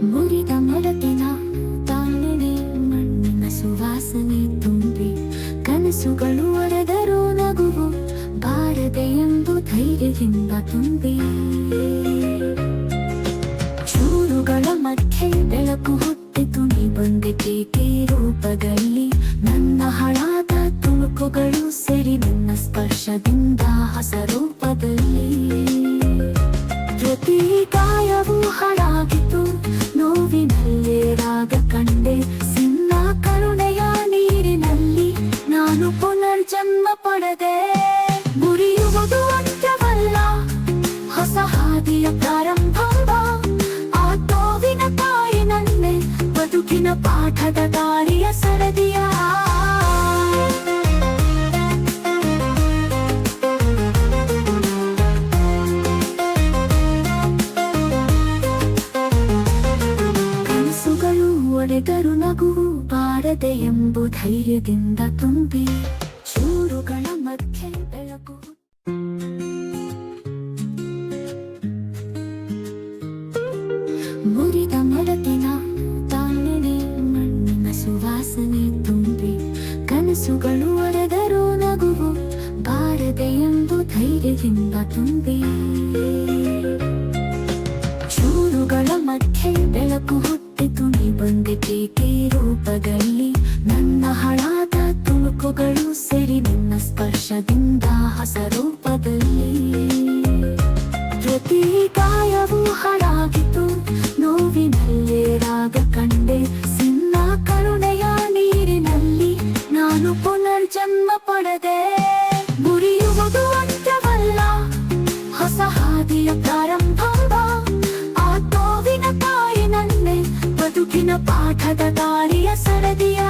ಮರತಿನ ತಾಳ್ಮೆನೆ ಮಣ್ಣಿನ ಸುವಾಸನೆ ತುಂಬಿ ಕನಸುಗಳು ಒಡೆದರೂ ನಗುವು ಬಾರದೆ ಎಂದು ಧೈರ್ಯದಿಂದ ತುಂಬಿ ಚೂರುಗಳ ಮಧ್ಯೆ ಬೆಳಕು ಹುಟ್ಟಿತು ನೀ ಬಂದಿದ್ದೀ ರೂಪದಲ್ಲಿ ನನ್ನ ಹಳಾದ ತುಣುಕುಗಳು ಸೇರಿ ನನ್ನ ಸ್ಪರ್ಶದಿಂದ ಹೊಸ ರೂಪದಲ್ಲಿ ಪ್ರತಿ ಪುನರ್ಜನ್ಮ ಪಡೆದೆ ಮುರಿಯುವುದು ಅಂತ್ಯವಲ್ಲ. ಹೊಸ ಹಾದಿಯ ಪ್ರಾರಂಭ ಆ ತಾಯಿ ನನ್ನೆ, ಬದುಕಿನ ಪಾಠದ ದಾರಿಯ ಸರದಿಯ. ಕನಸುಗಳು ಒಡೆದರು ನಗುವು ಬಾರದೆ ಎಂಬು ಧೈರ್ಯದಿಂದ ತುಂಬಿ. ಸುವಾಸನೆ ತುಂಬಿ ಕನಸುಗಳು ಒಡೆದರೂ ನಗುವು ಬಾರದೆ ಎಂದು ಧೈರ್ಯದಿಂದ ತುಂಬಿ ಚೂರುಗಳ ಮಧ್ಯೆ ಬೆಳಕು ಹುಟ್ಟಿತು ನೀ ಬಂದಿದ್ದೀ ರೂಪದಲ್ಲಿ ನನ್ನ ಹಳಾದ ತುಣುಕುಗಳು ಸೇರಿ ನಿನ್ನ ಸ್ಪರ್ಶದಿಂದ ಪಡೆದೆ ಮುರಿಯುವುದು ಅಂತ್ಯವಲ್ಲ. ಹೊಸ ಹಾದಿಯ ಪ್ರಾರಂಭ ಆ ನೋವಿನ ತಾಯಿನನ್ನೇ ಬದುಕಿನ ಪಾಠದ ದಾರಿಯ ಸರದಿಯ.